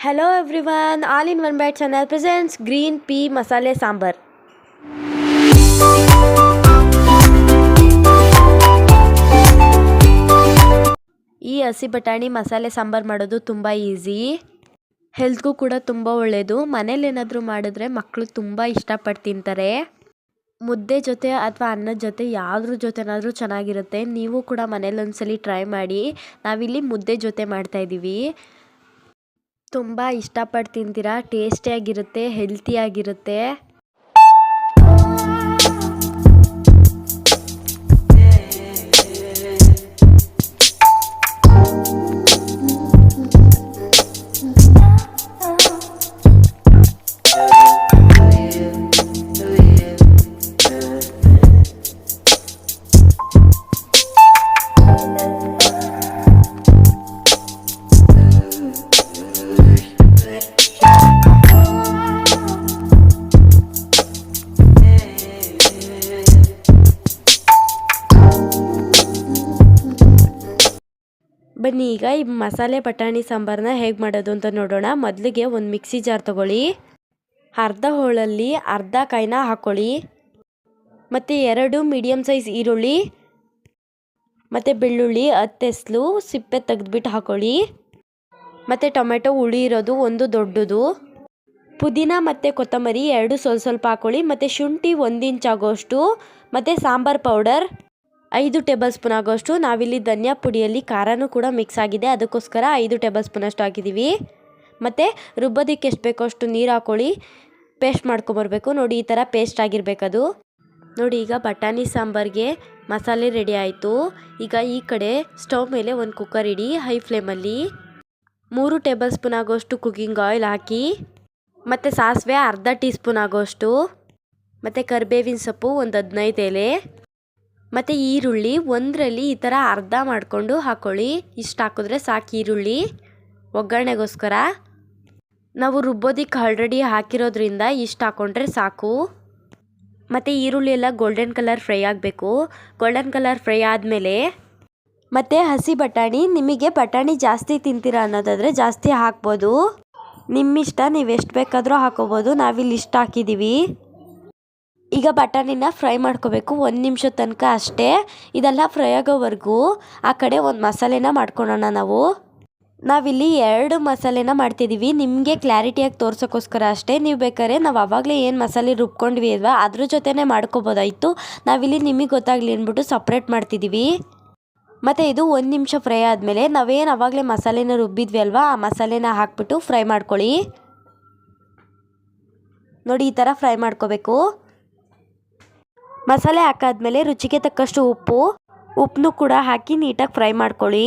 Hello one all in one byte channel presents green pea ಮಸಾಲೆ ಸಾಂಬಾರ್ ಈ ಹಸಿ ಬಟಾಣಿ ಮಸಾಲೆ ಸಾಂಬಾರು ಮಾಡೋದು ತುಂಬ ಈಸಿ ಹೆಲ್ತ್ಗೂ ಕೂಡ ತುಂಬ ಒಳ್ಳೆಯದು ಮನೇಲಿ ಏನಾದರೂ ಮಾಡಿದ್ರೆ ಮಕ್ಕಳು ತುಂಬ ಇಷ್ಟಪಟ್ಟು ತಿಂತಾರೆ. ಮುದ್ದೆ ಜೊತೆ ಅಥವಾ ಅನ್ನದ ಜೊತೆ ಯಾವ್ದ್ರ ಜೊತೆನಾದರೂ ಚೆನ್ನಾಗಿರುತ್ತೆ. ನೀವು ಕೂಡ ಮನೇಲಿ ಒಂದ್ಸಲಿ ಟ್ರೈ ಮಾಡಿ. ನಾವಿಲ್ಲಿ ಮುದ್ದೆ ಜೊತೆ ಮಾಡ್ತಾಯಿದ್ದೀವಿ ತುಂಬ ಇಷ್ಟಪಟ್ಟು ತಿಂತೀರಾ ಟೇಸ್ಟಿಯಾಗಿರುತ್ತೆ ಹೆಲ್ತಿಯಾಗಿರುತ್ತೆ? ಬನ್ನಿ. ಈಗ ಈ ಮಸಾಲೆ ಬಟಾಣಿ ಸಾಂಬಾರನ್ನ ಹೇಗೆ ಮಾಡೋದು ಅಂತ ನೋಡೋಣ. ಮೊದಲಿಗೆ ಒಂದು ಮಿಕ್ಸಿ ಜಾರ್ ತಗೊಳ್ಳಿ. ಅರ್ಧ ಹೋಳಲ್ಲಿ ಅರ್ಧ ಕಾಯಿನ ಹಾಕ್ಕೊಳ್ಳಿ ಮತ್ತು ಎರಡು ಮೀಡಿಯಮ್ ಸೈಜ್ ಈರುಳ್ಳಿ. ಮತ್ತು ಬೆಳ್ಳುಳ್ಳಿ ಹತ್ತೆಸ್ಲು ಸಿಪ್ಪೆ ತೆಗೆದ್ಬಿಟ್ಟು ಹಾಕ್ಕೊಳ್ಳಿ ಮತ್ತು ಟೊಮೆಟೊ ಹುಳಿ ಇರೋದು ಒಂದು ದೊಡ್ಡದು. ಪುದೀನ ಮತ್ತು ಕೊತ್ತಂಬರಿ ಎರಡು ಸ್ವಲ್ಪ ಸ್ವಲ್ಪ ಹಾಕ್ಕೊಳ್ಳಿ ಮತ್ತು ಶುಂಠಿ ಒಂದು ಇಂಚ್ ಆಗೋಷ್ಟು. ಮತ್ತು ಸಾಂಬಾರು ಪೌಡರ್. ಐದು ಟೇಬಲ್ ಸ್ಪೂನ್ ಆಗೋಷ್ಟು ನಾವಿಲ್ಲಿ ಧನಿಯಾ ಪುಡಿಯಲ್ಲಿ ಖಾರನೂ ಕೂಡ ಮಿಕ್ಸ್ ಆಗಿದೆ. ಅದಕ್ಕೋಸ್ಕರ ಐದು ಟೇಬಲ್ ಸ್ಪೂನಷ್ಟು ಹಾಕಿದ್ದೀವಿ. ಮತ್ತು ರುಬ್ಬೋದಕ್ಕೆ ಎಷ್ಟು ಬೇಕೋ ಅಷ್ಟು ನೀರು ಹಾಕೊಳ್ಳಿ. ಪೇಸ್ಟ್ ಮಾಡ್ಕೊಂಬರ್ಬೇಕು ನೋಡಿ, ಈ ಥರ ಪೇಸ್ಟ್ ಆಗಿರಬೇಕದು. ನೋಡಿ, ಈಗ ಬಟಾಣಿ ಸಾಂಬಾರಿಗೆ ಮಸಾಲೆ ರೆಡಿ ಆಯಿತು. ಈಗ ಈ ಕಡೆ ಸ್ಟವ್ ಮೇಲೆ ಒಂದು ಕುಕ್ಕರ್ ಇಡಿ, ಹೈ ಫ್ಲೇಮಲ್ಲಿ. ಮೂರು ಟೇಬಲ್ ಸ್ಪೂನ್ ಆಗೋಷ್ಟು ಕುಕ್ಕಿಂಗ್ ಆಯಿಲ್ ಹಾಕಿ. ಮತ್ತು ಸಾಸಿವೆ ಅರ್ಧ ಟೀ ಸ್ಪೂನ್ ಆಗೋಷ್ಟು. ಮತ್ತು ಕರಿಬೇವಿನ ಸೊಪ್ಪು ಒಂದು ಹದಿನೈದು ಎಲೆ. ಮತ್ತು ಈರುಳ್ಳಿ ಒಂದರಲ್ಲಿ ಈ ಥರ ಅರ್ಧ ಮಾಡಿಕೊಂಡು ಹಾಕ್ಕೊಳ್ಳಿ ಇಷ್ಟು ಹಾಕಿದ್ರೆ ಸಾಕು ಈರುಳ್ಳಿ. ಒಗ್ಗರಣೆಗೋಸ್ಕರ. ನಾವು ರುಬ್ಬೋದಿಕ್ಕೆ ಆಲ್ರೆಡಿ ಹಾಕಿರೋದ್ರಿಂದ ಇಷ್ಟು ಹಾಕ್ಕೊಂಡ್ರೆ ಸಾಕು. ಮತ್ತು ಈರುಳ್ಳಿ ಎಲ್ಲ ಗೋಲ್ಡನ್ ಕಲರ್ ಫ್ರೈ ಆಗಬೇಕು. ಗೋಲ್ಡನ್ ಕಲರ್ ಫ್ರೈ ಆದಮೇಲೆ ಮತ್ತು ಹಸಿ ಬಟಾಣಿ. ನಿಮಗೆ ಬಟಾಣಿ ಜಾಸ್ತಿ ತಿಂತೀರ ಅನ್ನೋದಾದರೆ ಜಾಸ್ತಿ ಹಾಕ್ಬೋದು. ನಿಮ್ಮಿಷ್ಟ ನೀವು ಎಷ್ಟು ಬೇಕಾದರೂ ಹಾಕೋಬೋದು. ನಾವಿಲ್ಲಿ ಇಷ್ಟು ಹಾಕಿದ್ದೀವಿ ಈಗ ಬಟಾಣಿನ ಫ್ರೈ ಮಾಡ್ಕೋಬೇಕು. ಒಂದು ನಿಮಿಷ ತನಕ ಅಷ್ಟೇ. ಇದೆಲ್ಲ ಫ್ರೈ ಆಗೋವರೆಗೂ ಆ ಕಡೆ ಒಂದು ಮಸಾಲೆನ ಮಾಡ್ಕೊಳೋಣ ನಾವು. ನಾವಿಲ್ಲಿ ಎರಡು ಮಸಾಲೆನ ಮಾಡ್ತಿದ್ದೀವಿ ನಿಮಗೆ ಕ್ಲಾರಿಟಿಯಾಗಿ ತೋರ್ಸೋಕ್ಕೋಸ್ಕರ ಅಷ್ಟೇ. ನೀವು ಬೇಕಾದ್ರೆ ನಾವು ಆವಾಗಲೇ ಏನು ಮಸಾಲೆ ರುಬ್ಕೊಂಡ್ವಿ ಅಲ್ವಾ, ಅದ್ರ ಜೊತೆನೇ ಮಾಡ್ಕೋಬೋದಾಯಿತು. ನಾವಿಲ್ಲಿ ನಿಮಗೆ ಗೊತ್ತಾಗಲಿ ಅಂದ್ಬಿಟ್ಟು ಸಪ್ರೇಟ್ ಮಾಡ್ತಿದ್ದೀವಿ ಮತ್ತು ಇದು ಒಂದು ನಿಮಿಷ ಫ್ರೈ ಆದಮೇಲೆ ನಾವೇನು ಆವಾಗಲೇ ಮಸಾಲೆನ ರುಬ್ಬಿದ್ವಿ ಅಲ್ವಾ, ಆ ಮಸಾಲೆನ ಹಾಕ್ಬಿಟ್ಟು ಫ್ರೈ ಮಾಡ್ಕೊಳ್ಳಿ. ನೋಡಿ ಈ ಥರ ಫ್ರೈ ಮಾಡ್ಕೋಬೇಕು. ಮಸಾಲೆ ಹಾಕಾದ್ಮೇಲೆ ರುಚಿಗೆ ತಕ್ಕಷ್ಟು ಉಪ್ಪು ಉಪ್ಪನ್ನು ಕೂಡ ಹಾಕಿ ನೀಟಾಗಿ ಫ್ರೈ ಮಾಡ್ಕೊಳ್ಳಿ.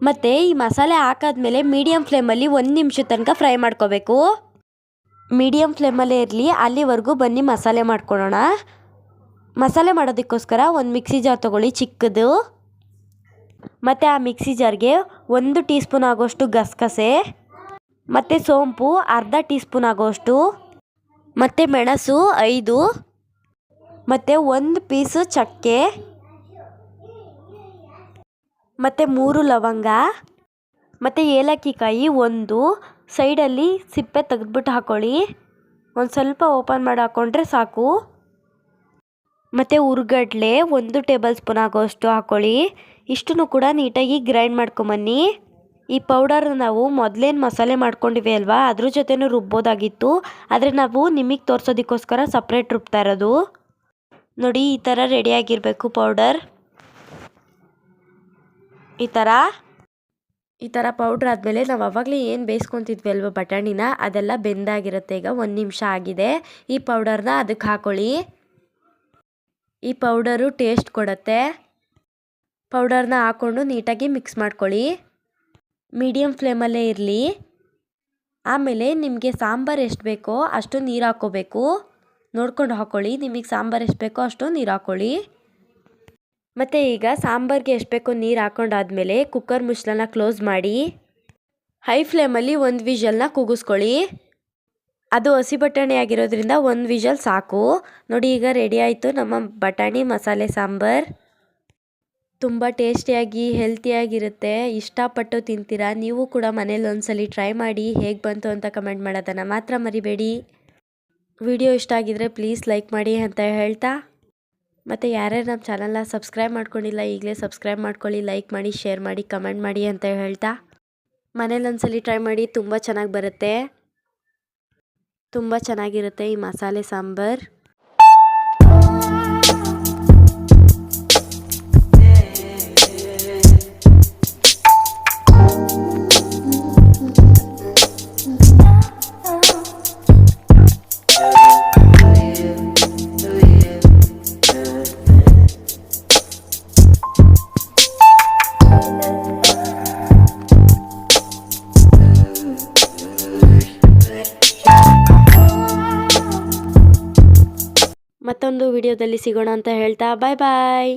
ಮತ್ತು ಈ ಮಸಾಲೆ ಹಾಕಾದ್ಮೇಲೆ ಮೀಡಿಯಮ್ ಫ್ಲೇಮಲ್ಲಿ ಒಂದು ನಿಮಿಷ ತನಕ ಫ್ರೈ ಮಾಡ್ಕೋಬೇಕು. ಮೀಡಿಯಮ್ ಫ್ಲೇಮಲ್ಲೇ ಇರಲಿ, ಅಲ್ಲಿವರೆಗೂ ಬನ್ನಿ ಮಸಾಲೆ ಮಾಡ್ಕೊಳ್ಳೋಣ. ಮಸಾಲೆ ಮಾಡೋದಕ್ಕೋಸ್ಕರ ಒಂದು ಮಿಕ್ಸಿ ಜಾರ್ ತೊಗೊಳ್ಳಿ ಚಿಕ್ಕದು. ಮತ್ತು ಆ ಮಿಕ್ಸಿ ಜಾರ್ಗೆ ಒಂದು ಟೀ ಸ್ಪೂನ್ ಆಗೋಷ್ಟು ಗಸಗಸೆ, ಮತ್ತು ಸೋಂಪು, ಅರ್ಧ ಟೀ ಸ್ಪೂನ್ ಆಗೋಷ್ಟು, ಮತ್ತು ಮೆಣಸು ಐದು ಮತ್ತು ಒಂದು ಪೀಸು ಚಕ್ಕೆ, ಮತ್ತು ಮೂರು ಲವಂಗ, ಮತ್ತು ಏಲಕ್ಕಿ ಕಾಯಿ ಒಂದು ಸೈಡಲ್ಲಿ ಸಿಪ್ಪೆ ತೆಗೆದ್ಬಿಟ್ಟು ಹಾಕ್ಕೊಳ್ಳಿ ಒಂದು ಸ್ವಲ್ಪ ಓಪನ್ ಮಾಡಿ ಹಾಕ್ಕೊಂಡ್ರೆ ಸಾಕು. ಮತ್ತು ಉರ್ಗಡ್ಲೆ ಒಂದು ಟೇಬಲ್ ಸ್ಪೂನ್ ಆಗೋಷ್ಟು ಹಾಕ್ಕೊಳ್ಳಿ ಇಷ್ಟನ್ನು ಕೂಡ ನೀಟಾಗಿ ಗ್ರೈಂಡ್ ಮಾಡ್ಕೊಂಬನ್ನಿ. ಈ ಪೌಡರ್ ನಾವು ಮೊದಲೇನು ಮಸಾಲೆ ಮಾಡ್ಕೊಂಡಿವಿ ಅಲ್ವಾ, ಅದ್ರ ಜೊತೆನೂ ರುಬ್ಬೋದಾಗಿತ್ತು. ಆದರೆ ನಾವು ನಿಮಗೆ ತೋರಿಸೋದಕ್ಕೋಸ್ಕರ ಸಪ್ರೇಟ್ ರುಬ್ತಾ ಇರೋದು. ನೋಡಿ, ಈ ಥರ ರೆಡಿಯಾಗಿರಬೇಕು ಪೌಡರ್ ಈ ಥರ ಈ ಥರ ಪೌಡ್ರ್ ಆದಮೇಲೆ ನಾವು ಅವಾಗಲೇ ಏನು ಬೇಯಿಸ್ಕೊತಿದ್ವಿ ಅಲ್ವ ಬಟಾಣಿನ, ಅದೆಲ್ಲ ಬೆಂದಾಗಿರುತ್ತೆ. ಈಗ ಒಂದು ನಿಮಿಷ ಆಗಿದೆ. ಈ ಪೌಡರ್ನ ಅದಕ್ಕೆ ಹಾಕೊಳ್ಳಿ. ಈ ಪೌಡರು ಟೇಸ್ಟ್ ಕೊಡುತ್ತೆ. ಪೌಡರ್ನ ಹಾಕ್ಕೊಂಡು ನೀಟಾಗಿ ಮಿಕ್ಸ್ ಮಾಡ್ಕೊಳ್ಳಿ. ಮೀಡಿಯಮ್ ಫ್ಲೇಮಲ್ಲೇ ಇರಲಿ. ಆಮೇಲೆ ನಿಮಗೆ ಸಾಂಬಾರು ಎಷ್ಟು ಬೇಕೋ ಅಷ್ಟು ನೀರು ಹಾಕ್ಕೋಬೇಕು ನೋಡ್ಕೊಂಡು ಹಾಕ್ಕೊಳ್ಳಿ ನಿಮಗೆ ಸಾಂಬಾರು ಎಷ್ಟು ಬೇಕೋ ಅಷ್ಟು ನೀರು ಹಾಕ್ಕೊಳ್ಳಿ ಮತ್ತು ಈಗ ಸಾಂಬಾರಿಗೆ ಎಷ್ಟು ಬೇಕೋ ನೀರು ಹಾಕ್ಕೊಂಡಾದ್ಮೇಲೆ ಕುಕ್ಕರ್ ಮುಚ್ಚಲನ್ನ ಕ್ಲೋಸ್ ಮಾಡಿ. ಹೈ ಫ್ಲೇಮಲ್ಲಿ ಒಂದು ವಿಷಲ್ನ ಕೂಗಿಸ್ಕೊಳ್ಳಿ. ಅದು ಹಸಿ ಬಟಾಣಿ ಆಗಿರೋದ್ರಿಂದ ಒಂದು ವಿಷಲ್ ಸಾಕು. ನೋಡಿ ಈಗ ರೆಡಿ ಆಯಿತು ನಮ್ಮ ಬಟಾಣಿ ಮಸಾಲೆ ಸಾಂಬಾರು. ತುಂಬ ಟೇಸ್ಟಿಯಾಗಿ, ಹೆಲ್ತಿಯಾಗಿರುತ್ತೆ. ಇಷ್ಟಪಟ್ಟು ತಿಂತೀರಾ? ನೀವು ಕೂಡ ಮನೇಲಿ ಒಂದ್ಸಲಿ ಟ್ರೈ ಮಾಡಿ ಹೇಗೆ ಬಂತು ಅಂತ ಕಮೆಂಟ್ ಮಾಡೋದನ್ನು ಮಾತ್ರ ಮರಿಬೇಡಿ. ವಿಡಿಯೋ ಇಷ್ಟ ಆಗಿದ್ರೆ ಪ್ಲೀಸ್ ಲೈಕ್ ಮಾಡಿ ಅಂತ ಹೇಳ್ತಾ. ಮತ್ತು ಯಾರ್ಯಾರು ನಮ್ಮ ಚಾನಲ್ನ ಸಬ್ಸ್ಕ್ರೈಬ್ ಮಾಡ್ಕೊಂಡಿಲ್ಲ, ಈಗಲೇ ಸಬ್ಸ್ಕ್ರೈಬ್ ಮಾಡ್ಕೊಳ್ಳಿ ಲೈಕ್ ಮಾಡಿ ಶೇರ್ ಮಾಡಿ ಕಮೆಂಟ್ ಮಾಡಿ ಅಂತ ಹೇಳ್ತಾ. ಮನೇಲಿ ಒಂದ್ಸಲಿ ಟ್ರೈ ಮಾಡಿ, ತುಂಬ ಚೆನ್ನಾಗಿ ಬರುತ್ತೆ. ತುಂಬ ಚೆನ್ನಾಗಿರುತ್ತೆ ಈ ಮಸಾಲೆ ಸಾಂಬಾರ್. ಮತ್ತೊಂದು ವಿಡಿಯೋದಲ್ಲಿ ಸಿಗೋಣ ಅಂತ ಹೇಳ್ತಾ ಬಾಯ್ ಬಾಯ್